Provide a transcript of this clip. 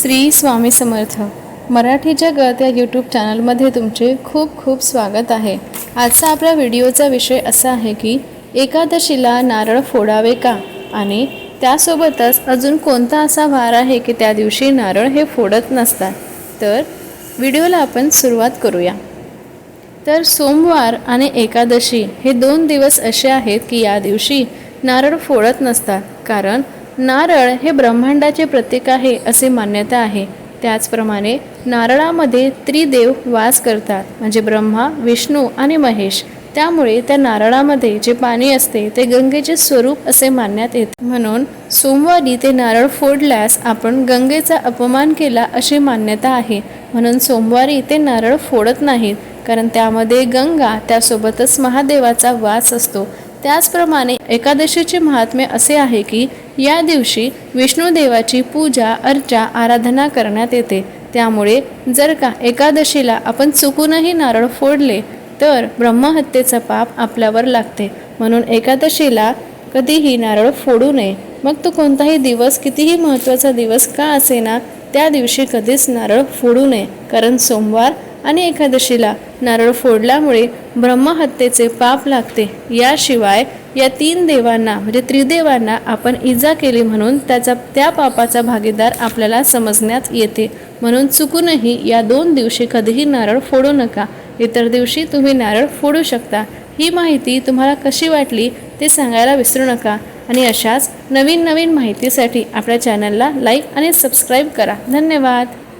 श्री स्वामी समर्थ. मराठी जगत या यूट्यूब चॅनलमध्ये तुमचे खूप खूप स्वागत आहे. आजचा आपल्या व्हिडिओचा विषय असा आहे की एकादशीला नारळ फोडावे का? आणि त्यासोबतच अजून कोणता असा वार आहे की त्या दिवशी नारळ हे फोडत नसतात? तर व्हिडिओला आपण सुरुवात करूया. तर सोमवार आणि एकादशी हे दोन दिवस असे आहेत की या दिवशी नारळ फोडत नसतात. कारण नारळ हे ब्रह्मांडाचे प्रतीक आहे असे मान्यता आहे. त्याचप्रमाणे नारळामध्ये त्रिदेव वास करतात म्हणजे ब्रह्मा विष्णू आणि महेश. त्यामुळे त्या नारळामध्ये जे पाणी असते ते गंगेचे स्वरूप असे मानण्यात येते. म्हणून सोमवारी ते नारळ फोडल्यास आपण गंगेचा अपमान केला अशी मान्यता आहे. म्हणून सोमवारी ते नारळ फोडत नाहीत कारण त्यामध्ये गंगा त्यासोबतच महादेवाचा वास असतो. त्याचप्रमाणे एकादशीचे महात्म्य असे आहे की या दिवशी विष्णुदेवाची पूजा अर्चा आराधना करण्यात येते. त्यामुळे जर का एकादशीला आपण चुकूनही नारळ फोडले तर ब्रह्महत्येचं पाप आपल्यावर लागते. म्हणून एकादशीला कधीही नारळ फोडू नये. मग तो कोणताही दिवस कितीही महत्त्वाचा दिवस का असेना त्या दिवशी कधीच नारळ फोडू नये. कारण सोमवार आणि एकादशीला नारळ फोडल्यामुळे ब्रह्महत्येचे पाप लागते. याशिवाय या तीन देवांना म्हणजे त्रिदेवांना आपण इजा केली म्हणून त्याचा त्या पापाचा भागीदार आपल्याला समजण्यात येते. म्हणून चुकूनही या दोन दिवशी कधीही नारळ फोडू नका. इतर दिवशी तुम्ही नारळ फोडू शकता. ही माहिती तुम्हाला कशी वाटली ते सांगायला विसरू नका. आणि अशाच नवीन नवीन माहितीसाठी आपल्या चॅनलला लाईक आणि सबस्क्राईब करा. धन्यवाद.